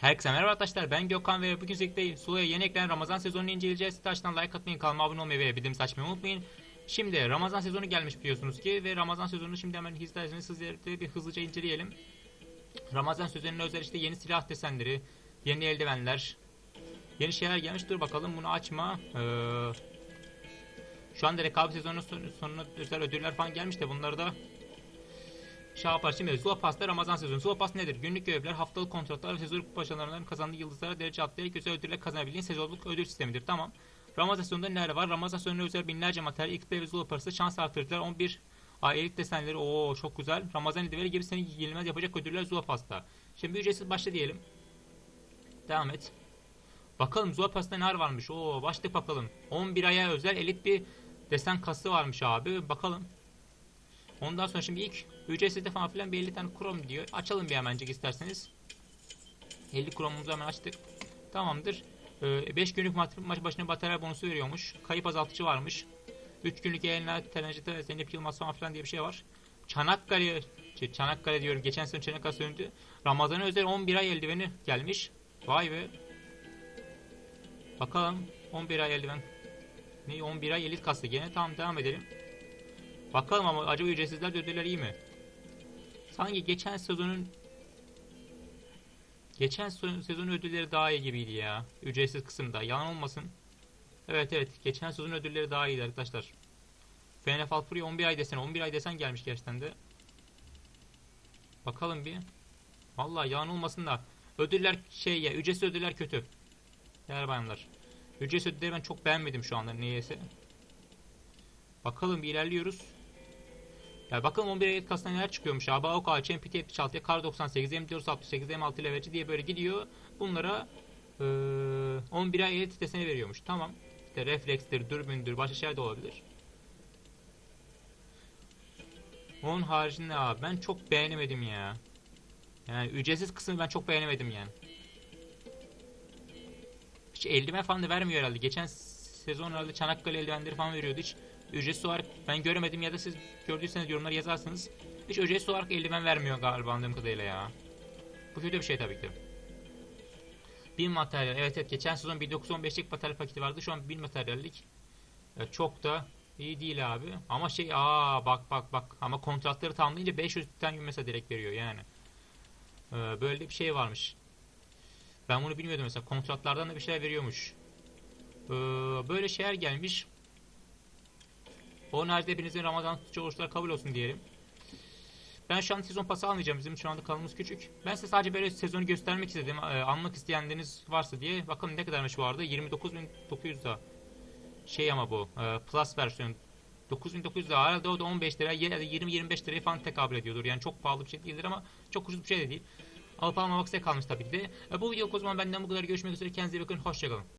Herkese merhaba arkadaşlar ben Gökhan ve bugün sizlerle Sulu'ya yeni eklenen Ramazan sezonunu inceleyeceğiz. Taştan like atmayı, kanalıma abone olmayı ve bildirim açmayı unutmayın. Şimdi Ramazan sezonu gelmiş biliyorsunuz ki ve Ramazan sezonunu şimdi hemen isterseniz sizlerle bir hızlıca inceleyelim. Ramazan sezonuna özel işte yeni silah desenleri, yeni eldivenler, yeni şeyler gelmiş. Dur bakalım bunu açma. Ee, şu anda rekabet sezonunun son- sonuna özel ödüller falan gelmiş de bunları da yapar. Şimdi Zula Pass'ta Ramazan sezonu. Zula Pass nedir? Günlük görevler, haftalık kontratlar ve sezonluk başarılarından kazandığı yıldızlara derece atlayarak güzel ödüller kazanabildiğin sezonluk ödül sistemidir. Tamam. Ramazan sezonunda neler var? Ramazan sezonuna özel binlerce materyal, XP ve Zula Pass'ı şans artırıcılar, 11 aylık desenleri. Oo çok güzel. Ramazan eldivenleri gibi seni yenilmez yapacak ödüller Zula Pass'ta. Şimdi ücretsiz başla diyelim. Devam et. Bakalım Zula Pass'ta neler varmış? Oo başlık bakalım. 11 aya özel elit bir desen kası varmış abi. Bakalım. Ondan sonra şimdi ilk ücretsizde falan filan bir 50 tane krom diyor. Açalım bir hemencik isterseniz. 50 kromumuzu hemen açtık. Tamamdır. 5 günlük maç, başına materyal bonusu veriyormuş. Kayıp azaltıcı varmış. 3 günlük yayınlar, telecide, Zeynep Yılmaz falan filan diye bir şey var. Çanakkale, Çanakkale diyorum. Geçen sene Çanakkale döndü. Ramazan'a özel 11 ay eldiveni gelmiş. Vay be. Bakalım 11 ay eldiven. Ne 11 ay elit kastı. Gene tamam devam edelim. Bakalım ama acaba ücretsizler de ödüller iyi mi? Sanki geçen sezonun geçen se- sezonun ödülleri daha iyi gibiydi ya. Ücretsiz kısımda. Yalan olmasın. Evet evet. Geçen sezonun ödülleri daha iyiydi arkadaşlar. FNF Free 11 ay desen. 11 ay desen gelmiş gerçekten de. Bakalım bir. Vallahi yalan olmasın da. Ödüller şey ya. Ücretsiz ödüller kötü. Değerli bayanlar. Ücretsiz ödülleri ben çok beğenmedim şu anda niyeyse. Bakalım bir ilerliyoruz. Ya bakalım 11 ayet kasına neler çıkıyormuş. abi. AOK, HMPT 76, Kar 98, M468, M6 leverage diye böyle gidiyor. Bunlara eee 11 ayet deseni veriyormuş. Tamam. İşte reflekstir, dürbündür, başka şeyler de olabilir. Onun haricinde abi ben çok beğenemedim ya. Yani ücretsiz kısmını ben çok beğenemedim yani. Hiç eldiven falan da vermiyor herhalde. Geçen sezon herhalde Çanakkale eldivenleri falan veriyordu. Hiç ücretsiz olarak ben göremedim ya da siz gördüyseniz yorumlara yazarsınız. Hiç ücretsiz olarak eldiven vermiyor galiba anladığım kadarıyla ya. Bu kötü bir şey tabii ki. Bin materyal. Evet evet geçen sezon 1915'lik materyal paketi vardı. Şu an bin materyallik. Evet, çok da iyi değil abi. Ama şey aa bak bak bak. Ama kontratları tamamlayınca 500 tane mesela direkt veriyor yani. Ee, böyle bir şey varmış. Ben bunu bilmiyordum mesela. Kontratlardan da bir şeyler veriyormuş. Ee, böyle şeyler gelmiş. Onun haricinde hepinizin Ramazan oruçlar kabul olsun diyelim. Ben şu an sezon pası almayacağım. Bizim şu anda kanalımız küçük. Ben size sadece böyle sezonu göstermek istedim. Ee, almak isteyenleriniz varsa diye. Bakın ne kadarmış bu arada. 29.900 da. Şey ama bu. E, plus versiyon. 9900 da herhalde o da 15 lira ya da 20-25 liraya falan tekabül ediyordur. Yani çok pahalı bir şey değildir ama çok ucuz bir şey de değil. Alıp almamak size kalmış tabii ki de. E, bu video o zaman benden bu kadar görüşmek üzere. Kendinize bakın. Hoşçakalın.